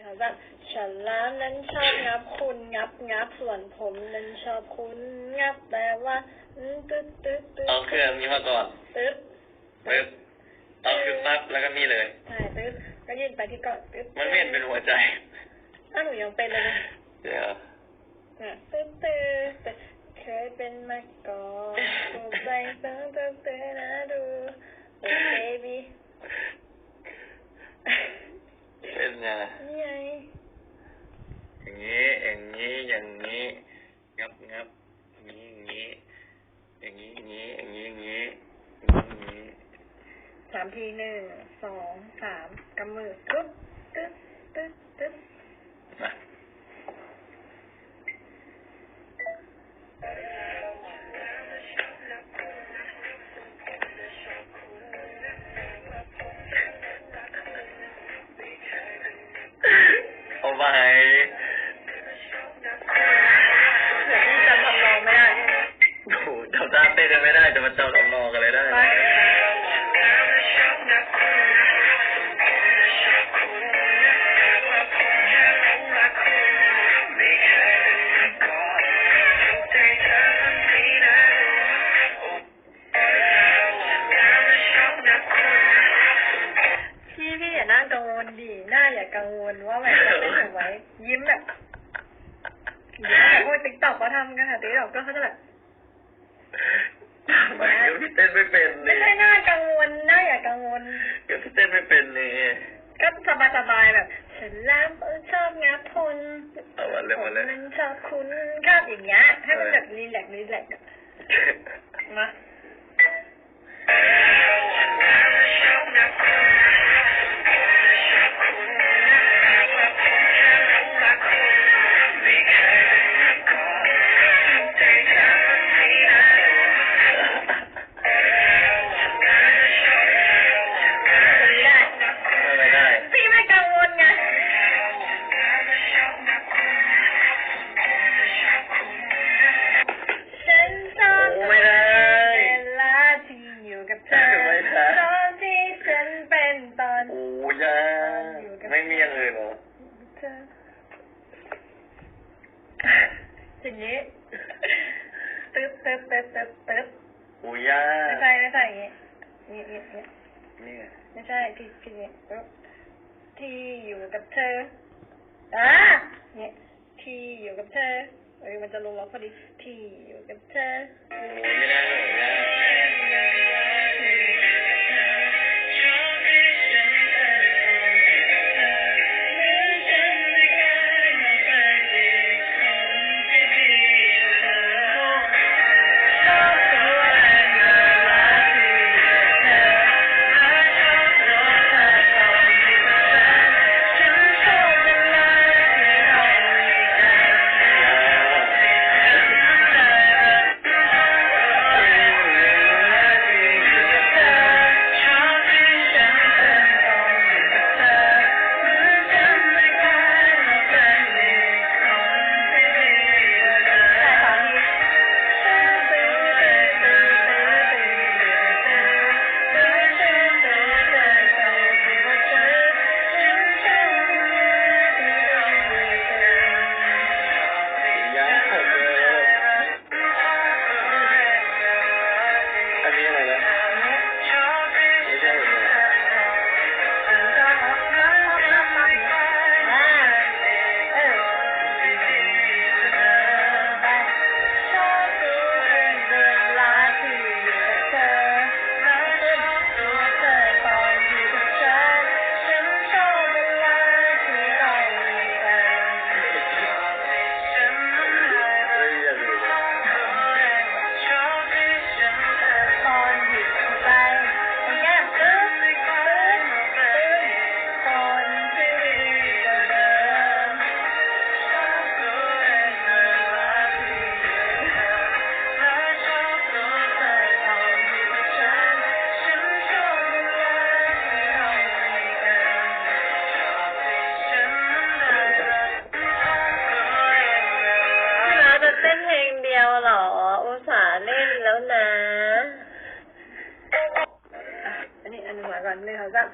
เขาแบบฉันแล้วนั้นชอบงับคุณงับงับส่วนผมนั้นชอบคุณงับแต่ว่าอืมตึ๊ดตึ๊ดตึ๊ดเอาเครื่องนี้มาก่อนตึ๊ดปึ๊บเอาคือปั๊บแล้วก็นี่เลยใช่ตึ๊ดก็ยื่นไปที่เกาะตึ๊ดมันไม่เห็นเป็นหัวใจอ้าวหนูยังเป็นเลยนะเดี๋ยวเนี่ยตึ๊ดตึ๊ดตึ๊ดเคยเป็นมาก่อนถูกใจตึ๊ดตึ๊ดตึ๊ดนะดูโอ้เบบี้เป็นไงนี่ไงอย่างนี้ อย่างนี้ อย่างนี้ งับงับอย่างนี้อย่างนี้ อย่างนี้อย่างนี้อย่างนี้อย่างนี้อย่างนี้สามทีหนึ่งสองสามกำมือตึ๊ดตึ๊ดตึ๊ดตึ๊ด กันไม่ได้จะมาจำลำนองกันเลยได้ที่พี่อย่าน่ากังวลดิหน้าอย่ากังวลว่าแบบจะเต้นถูกไหมยิ้มแบบยิ้มแบบโอ้ยติ๊กต็อกเขาทำกันค่ะติ๊กต็อกก็เขาจะแบบ ทำไมก็พี่เต้นไม่เป็นไม่นี่ใช่หน้ากังวลหน้าอย่ากังวลก็พี่เต้นไม่เป็นนี่ก็สบายสบายๆแบบฉันรักชอบงับทนเอามาเลยผมมาเลยมันชอบคุณครับอย่างเงี้ยให้มันแบบรีแลกซ์รีแลกซ์อะ อย่างอื่นเหรอเธออย่างนี้ตึ๊บตึ๊บตึ๊บตึ๊บตึ๊บโอ้ยาไม่ใช่ไม่ใช่อย่างนี้นี่นี่นี่นี่ไงไม่ใช่ที่ที่นี่ปึ๊บที่อยู่กับเธออะเนี่ยที่อยู่กับเธอเอ้ยมันจะลงล็อกพอดีที่อยู่กับเธอโอ้ยไม่ได้เลย อั सागांनी हज़ार